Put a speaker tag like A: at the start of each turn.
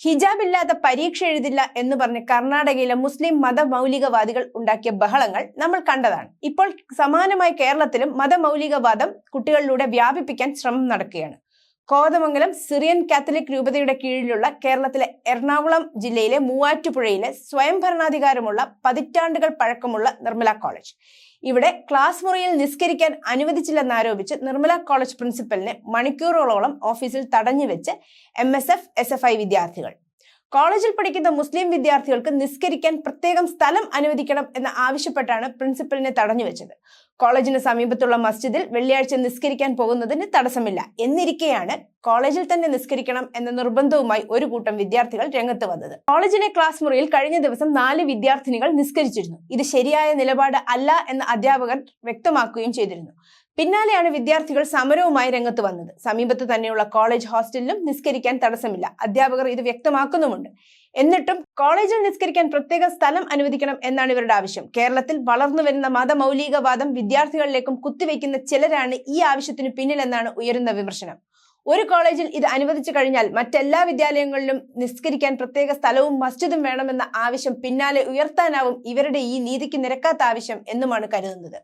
A: ഹിജാബ് ഇല്ലാതെ പരീക്ഷ എഴുതില്ല എന്ന് പറഞ്ഞ് കർണാടകയിലെ മുസ്ലിം മതമൗലികവാദികൾ ഉണ്ടാക്കിയ ബഹളങ്ങൾ നമ്മൾ കണ്ടതാണ്. ഇപ്പോൾ സമാനമായി കേരളത്തിലും മതമൗലികവാദം കുട്ടികളിലൂടെ വ്യാപിപ്പിക്കാൻ ശ്രമം നടക്കുകയാണ്. കോതമംഗലം സിറിയൻ കാത്തലിക് രൂപതയുടെ കീഴിലുള്ള കേരളത്തിലെ എറണാകുളം ജില്ലയിലെ മൂവാറ്റുപുഴയിലെ സ്വയം ഭരണാധികാരമുള്ള പതിറ്റാണ്ടുകൾ പഴക്കമുള്ള നിർമ്മല കോളേജ്. ഇവിടെ ക്ലാസ് മുറിയിൽ നിസ്കരിക്കാൻ അനുവദിച്ചില്ലെന്നാരോപിച്ച് നിർമ്മല കോളേജ് പ്രിൻസിപ്പലിനെ മണിക്കൂറുകളോളം ഓഫീസിൽ തടഞ്ഞുവെച്ച് M S F S F I വിദ്യാർത്ഥികൾ. കോളേജിൽ പഠിക്കുന്ന മുസ്ലിം വിദ്യാർത്ഥികൾക്ക് നിസ്കരിക്കാൻ പ്രത്യേകം സ്ഥലം അനുവദിക്കണം എന്ന് ആവശ്യപ്പെട്ടാണ് പ്രിൻസിപ്പലിനെ തടഞ്ഞു വെച്ചത്. കോളേജിന് സമീപത്തുള്ള മസ്ജിദിൽ വെള്ളിയാഴ്ച നിസ്കരിക്കാൻ പോകുന്നതിന് തടസ്സമില്ല. എന്നിരിക്കെയാണ് കോളേജിൽ തന്നെ നിസ്കരിക്കണം എന്ന നിർബന്ധവുമായി ഒരു കൂട്ടം വിദ്യാർത്ഥികൾ രംഗത്ത് വന്നത്. കോളേജിലെ ക്ലാസ് മുറിയിൽ കഴിഞ്ഞ ദിവസം നാല് വിദ്യാർത്ഥിനികൾ നിസ്കരിച്ചിരുന്നു. ഇത് ശരിയായ നിലപാട് അല്ല എന്ന് അധ്യാപകർ വ്യക്തമാക്കുകയും ചെയ്തിരുന്നു. പിന്നാലെയാണ് വിദ്യാർത്ഥികൾ സമരവുമായി രംഗത്ത് വന്നത്. സമീപത്ത് തന്നെയുള്ള കോളേജ് ഹോസ്റ്റലിലും നിസ്കരിക്കാൻ തടസ്സമില്ല. അധ്യാപകർ ഇത് വ്യക്തമാക്കുന്നുമുണ്ട്. എന്നിട്ടും കോളേജിൽ നിസ്കരിക്കാൻ പ്രത്യേക സ്ഥലം അനുവദിക്കണം എന്നാണ് ഇവരുടെ ആവശ്യം. കേരളത്തിൽ വളർന്നു വരുന്ന മതമൗലികവാദം വിദ്യാർത്ഥികളിലേക്കും കുത്തിവെക്കുന്ന ചിലരാണ് ഈ ആവശ്യത്തിന് പിന്നിലെന്നാണ് ഉയരുന്ന വിമർശനം. ഒരു കോളേജിൽ ഇത് അനുവദിച്ചു കഴിഞ്ഞാൽ മറ്റെല്ലാ വിദ്യാലയങ്ങളിലും നിസ്കരിക്കാൻ പ്രത്യേക സ്ഥലവും മസ്ജിദും വേണമെന്ന ആവശ്യം പിന്നാലെ ഉയർത്താനാവും ഇവരുടെ ഈ നീതിക്ക് നിരക്കാത്ത ആവശ്യം എന്നുമാണ് കരുതുന്നത്.